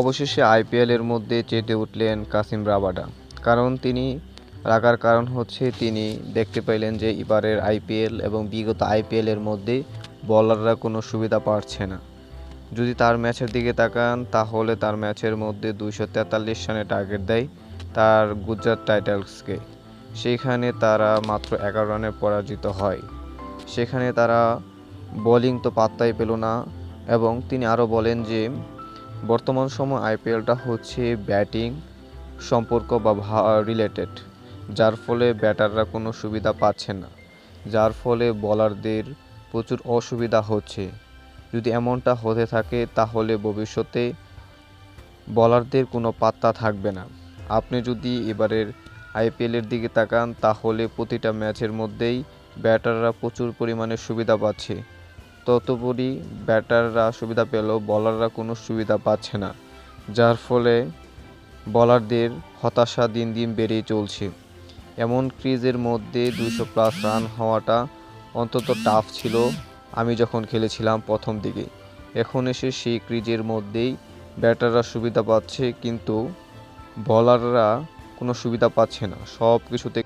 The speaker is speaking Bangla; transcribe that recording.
অবশেষে আইপিএলের মধ্যে চেতে উঠলেন কাসিম রাবাডা। কারণ তিনি রাখার কারণ হচ্ছে তিনি দেখতে পাইলেন যে এবারের আইপিএল এবং বিগত আইপিএলের মধ্যে বলাররা কোনো সুবিধা পাচ্ছে না। যদি তার ম্যাচের দিকে তাকান, তাহলে তার ম্যাচের মধ্যে দুইশো তেতাল্লিশ রানে টার্গেট দেয় তার গুজরাট টাইটালসকে সেখানে তারা মাত্র এগারো রানে পরাজিত হয়। সেখানে তারা বোলিং তো পাত্তাই পেল না এবং তিনি আরও বলেন যে বর্তমান সময় আইপিএলটা হচ্ছে ব্যাটিং, সম্পর্ক বা রিলেটেড যার ফলে ব্যাটাররা কোনো সুবিধা পাচ্ছে না। যার ফলে বলারদের প্রচুর অসুবিধা হচ্ছে। যদি এমনটা হতে থাকে, তাহলে ভবিষ্যতে বলারদের কোনো পাত্তা থাকবে না। আপনি যদি এবারের আইপিএলের দিকে তাকান, তাহলে প্রতিটা ম্যাচের মধ্যেই ব্যাটাররা প্রচুর পরিমাণে সুবিধা পাচ্ছে। ততপরি ব্যাটাররা সুবিধা পেলেও বলাররা কোনো সুবিধা পাচ্ছে না, যার ফলে বলারদের হতাশা দিন দিন বেড়েই চলছে। এমন ক্রিজের মধ্যে দুশো প্লাস রান হওয়াটা অন্তত টাফ ছিল আমি যখন খেলেছিলাম প্রথম দিকে। এখন এসে সেই ক্রিজের মধ্যেই ব্যাটাররা সুবিধা পাচ্ছে, কিন্তু বলাররা কোনো সুবিধা পাচ্ছে না। সব কিছুতে